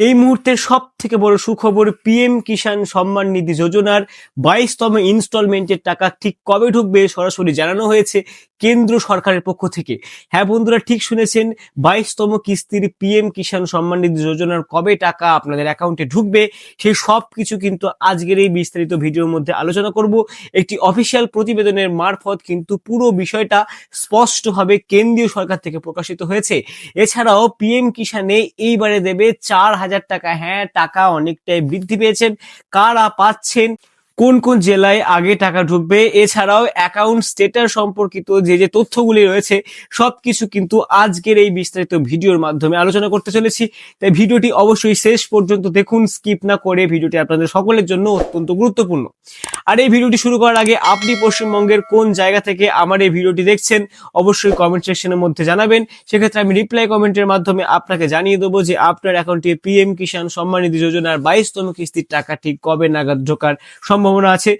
এই মুহূর্তের সব থেকে বড় সুখবর, পিএম কিষাণ সম্মান নিধি যোজনার বাইশতম ইনস্টলমেন্টের টাকা ঠিক কবে ঢুকবে সরাসরি জানানো হয়েছে কেন্দ্র সরকারের পক্ষ থেকে। হ্যাঁ বন্ধুরা, ঠিক শুনেছেন, বাইশতম কিস্তির পিএম কিষাণ সম্মান নিধি যোজনার কবে টাকা আপনাদের অ্যাকাউন্টে ঢুকবে সেই সব কিছু কিন্তু আজকের এই বিস্তারিত ভিডিওর মধ্যে আলোচনা করব। একটি অফিসিয়াল প্রতিবেদনের মারফত কিন্তু পুরো বিষয়টা স্পষ্টভাবে কেন্দ্রীয় সরকার থেকে প্রকাশিত হয়েছে। এছাড়াও পিএম কিষানে এইবারে দেবে চার হাজার টাকা। হ্যাঁ টাকা অনেকটাই বৃদ্ধি পেয়েছেন। কারা পাচ্ছেন? কোন কোন জেলায় আগে টাকা ঢুকবে? এছাড়াও অ্যাকাউন্ট স্টেটাস সম্পর্কিত যে যে তথ্যগুলি রয়েছে সব কিছু কিন্তু আজকের এই বিস্তারিত ভিডিওর মাধ্যমে আলোচনা করতে চলেছি। তাই ভিডিওটি অবশ্যই শেষ পর্যন্ত দেখুন, স্কিপ না করে ভিডিওটি আপনাদের সকলের জন্য অত্যন্ত গুরুত্বপূর্ণ। আর এই ভিডিওটি শুরু করার আগে আপনি পশ্চিমবঙ্গের কোন জায়গা থেকে আমার এই ভিডিওটি দেখছেন, অবশ্যই কমেন্ট সেকশনের মধ্যে জানাবেন। সেক্ষেত্রে আমি রিপ্লাই কমেন্টের মাধ্যমে আপনাকে জানিয়ে দেবো যে আপনার অ্যাকাউন্টে পিএম কিষাণ সম্মান নিধি যোজনার বাইশতম কিস্তির টাকা ঠিক কবে নাগাদ ঢোকার সম্ভাবনা আছে?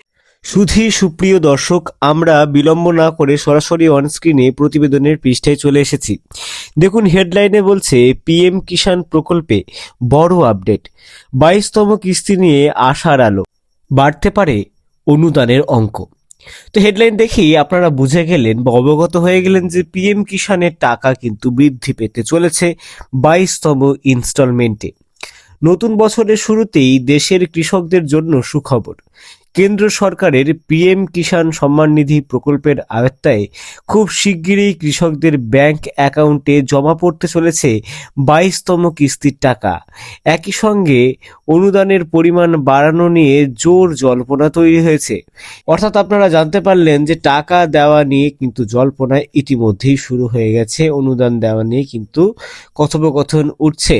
সুধী সুপ্রিয় দর্শক, আমরা বিলম্ব না করে সরাসরি অনস্ক্রিনে প্রতিবেদনের পৃষ্ঠায় চলে এসেছি। দেখুন হেডলাইনে বলছে পিএম কিষাণ প্রকল্পে বড় আপডেট বাইশতম কিস্তি নিয়ে আশার আলো। বাড়তে পারে অনুদানের অঙ্ক। তো হেডলাইন দেখেই আপনারা বুঝে গেলেন বা অবগত হয়ে গেলেন যে পিএম কিষাণের টাকা কিন্তু বৃদ্ধি পেতে চলেছে বাইশতম ইনস্টলমেন্টে নতুন বছরের শুরুতেই দেশের কৃষকদের জন্য সুখবর। কেন্দ্র সরকারের পিএম কিষাণ সম্মান নিধি প্রকল্পের আওতায় খুব শিগগিরই কৃষকদের ব্যাংক অ্যাকাউন্টে জমা পড়তে চলেছে বাইশতম কিস্তির টাকা। একই সঙ্গে অনুদানের পরিমাণ বাড়ানো নিয়ে জোর জল্পনা তৈরি হয়েছে। অর্থাৎ আপনারা জানতে পারলেন যে টাকা দেওয়া নিয়ে কিন্তু জল্পনা ইতিমধ্যেই শুরু হয়ে গেছে, অনুদান দেওয়া নিয়ে কিন্তু কথোপকথন উঠছে।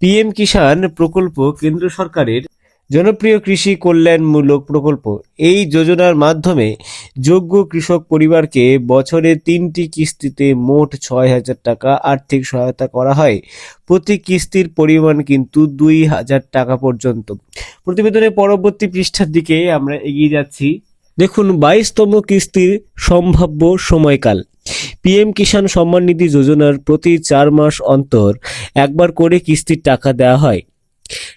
পিএম কিষাণ প্রকল্প কেন্দ্র সরকারের জনপ্রিয় কৃষি কল্যাণমূলক প্রকল্প। এই যোজনার মাধ্যমে যোগ্য কৃষক পরিবারকে বছরে তিনটি কিস্তিতে মোট ছয় হাজার টাকা আর্থিক সহায়তা করা হয়। প্রতি কিস্তির পরিমাণ কিন্তু দুই হাজার টাকা পর্যন্ত। প্রতিবেদনের পরবর্তী পৃষ্ঠার দিকে আমরা এগিয়ে যাচ্ছি। দেখুন, বাইশতম কিস্তির সম্ভাব্য সময়কাল। পিএম কিষাণ সম্মান নিধি যোজনার প্রতি চার মাস অন্তর একবার করে কিস্তির টাকা দেওয়া হয়।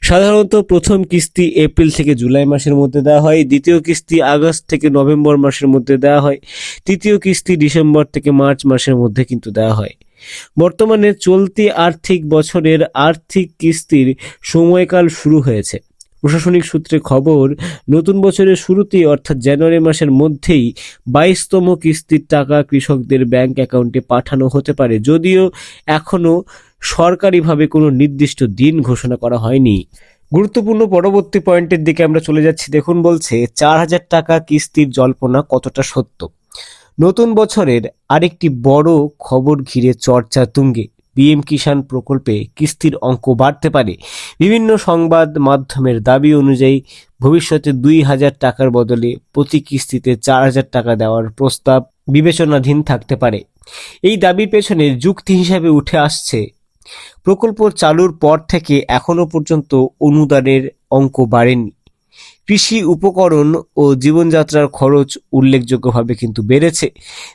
সাধারণত প্রথম কিস্তি এপ্রিল থেকে জুলাই মাসের মধ্যে দেওয়া হয়, দ্বিতীয় কিস্তি আগস্ট থেকে নভেম্বর মাসের মধ্যে দেওয়া হয়, তৃতীয় কিস্তি ডিসেম্বর থেকে মার্চ মাসের মধ্যে কিন্তু দেওয়া হয়। বর্তমানে চলতি আর্থিক বছরের আর্থিক কিস্তির সময়কাল শুরু হয়েছে। প্রশাসনিক সূত্রে খবর, নতুন বছরের শুরুতেই অর্থাৎ জানুয়ারি মাসের মধ্যেই বাইশতম কিস্তির টাকা কৃষকদের ব্যাংক অ্যাকাউন্টে পাঠানো হতে পারে। যদিও এখনও সরকারিভাবে কোনো নির্দিষ্ট দিন ঘোষণা করা হয়নি। গুরুত্বপূর্ণ পরবর্তী পয়েন্টের দিকে আমরা চলে যাচ্ছি। দেখুন বলছে, চার হাজার টাকা কিস্তির জল্পনা কতটা সত্য? নতুন বছরের আরেকটি বড় খবর ঘিরে চর্চা তুঙ্গে। পিএম কিষাণ প্রকল্পে কিস্তির অঙ্ক বাড়তে পারে। বিভিন্ন সংবাদ মাধ্যমের দাবি অনুযায়ী ভবিষ্যতে দুই হাজার টাকার বদলে প্রতি কিস্তিতে চার হাজার টাকা দেওয়ার প্রস্তাব বিবেচনাধীন থাকতে পারে। এই দাবির পেছনে যুক্তি হিসাবে উঠে আসছে। প্রকল্প চালুর পর থেকে এখনও পর্যন্ত অনুদানের অঙ্ক বাড়েনি। কৃষি উপকরণ ও জীবনযাত্রার খরচ উল্লেখযোগ্যভাবে কিন্তু বেড়েছে।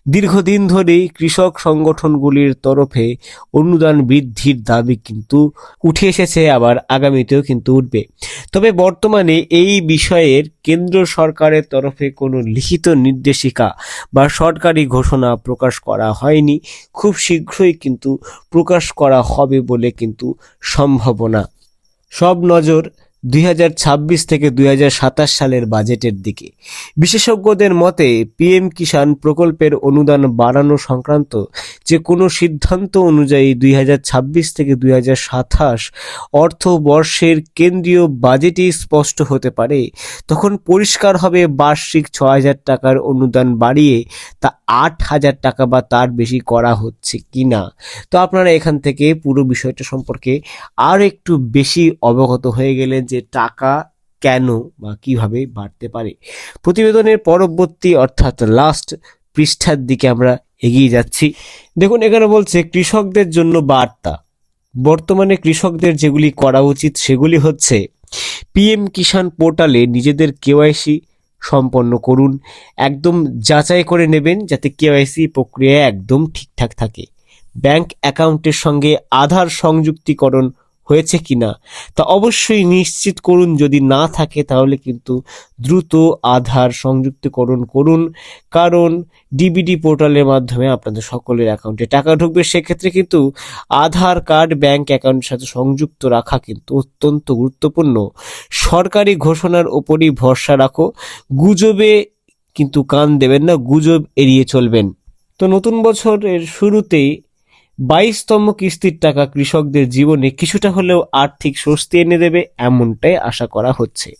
দীর্ঘদিন ধরেই কৃষক সংগঠনগুলির তরফে অনুদান বৃদ্ধির দাবি কিন্তু উঠে এসেছে, আবার আগামীতেও কিন্তু উঠবে। তবে বর্তমানে এই বিষয়ের কেন্দ্র সরকারের তরফে কোনো লিখিত নির্দেশিকা বা সরকারি ঘোষণা প্রকাশ করা হয়নি। খুব শীঘ্রই কিন্তু প্রকাশ করা হবে বলে কিন্তু সম্ভাবনা। সব নজর দুই হাজার ছাব্বিশ থেকে দুই হাজার সাতাশ সালের বাজেটের দিকে। বিশেষজ্ঞদের মতে, পিএম কিষাণ প্রকল্পের অনুদান বাড়ানো সংক্রান্ত যে কোনো সিদ্ধান্ত অনুযায়ী দুই হাজার ছাব্বিশ থেকে দুই হাজার সাতাশ অর্থবর্ষের কেন্দ্রীয় বাজেটই স্পষ্ট হতে পারে, তখন পরিষ্কার হবে বার্ষিক ছ টাকার অনুদান বাড়িয়ে তা আট হাজার টাকা বা তার বেশি করা হচ্ছে কি না তো আপনারা এখান থেকে পুরো বিষয়টা সম্পর্কে আর একটু বেশি অবগত হয়ে গেলেন যে টাকা কেন বা কীভাবে বাড়তে পারে। প্রতিবেদনের পরবর্তী, অর্থাৎ লাস্ট পৃষ্ঠার দিকে আমরা এগিয়ে যাচ্ছি। দেখুন, এখানে বলছে কৃষকদের জন্য বার্তা। বর্তমানে কৃষকদের যেগুলি করা উচিত সেগুলি হচ্ছে, পিএম কিষাণ পোর্টালে নিজেদের কেওয়াইসি সম্পন্ন করুন, একদম যাচাই করে নেবেন যাতে কেওয়াইসি প্রক্রিয়া একদম ঠিকঠাক থাকে। ব্যাংক অ্যাকাউন্টের সঙ্গে আধার সংযুক্তিকরণ হয়েছে কিনা, তা অবশ্যই নিশ্চিত করুন। যদি না থাকে, তাহলে কিন্তু দ্রুত আধার সংযুক্তকরণ করুন, কারণ ডিবিডি পোর্টালের মাধ্যমে আপনাদের সকলের অ্যাকাউন্টে টাকা ঢুকবে। সেক্ষেত্রে কিন্তু আধার কার্ড, ব্যাংক অ্যাকাউন্টের সাথে সংযুক্ত রাখা কিন্তু অত্যন্ত গুরুত্বপূর্ণ। সরকারি ঘোষণার ওপরই ভরসা রাখো। গুজবে কিন্তু কান দেবেন না, গুজব এড়িয়ে চলবেন। তো নতুন বছরের শুরুতেই বাইশতম কিস্তির টাকা কৃষকদের জীবনে কিছুটা হলেও আর্থিক স্বস্তি এনে দেবে এমনটাই আশা করা হচ্ছে।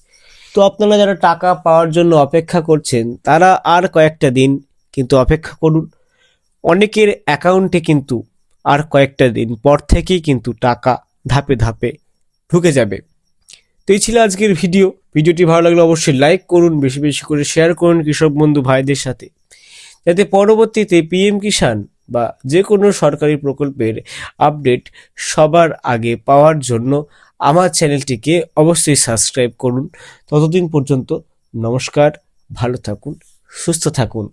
তো আপনারা যারা টাকা পাওয়ার জন্য অপেক্ষা করছেন, তারা আর কয়েকটা দিন কিন্তু অপেক্ষা করুন। অনেকের অ্যাকাউন্টে কিন্তু আর কয়েকটা দিন পর থেকেই কিন্তু টাকা ধাপে ধাপে ঢুকে যাবে। তো এই ছিল আজকের ভিডিও। ভিডিওটি ভালো লাগলে অবশ্যই লাইক করুন, বেশি বেশি করে শেয়ার করুন কৃষক বন্ধু ভাইদের সাথে। যাতে পরবর্তীতে পিএম কিষাণ বা যে কোনো সরকারি প্রকল্পের আপডেট সবার আগে পাওয়ার জন্য আমার চ্যানেলটিকে অবশ্যই সাবস্ক্রাইব করুন। ততদিন পর্যন্ত নমস্কার, ভালো থাকুন, সুস্থ থাকুন।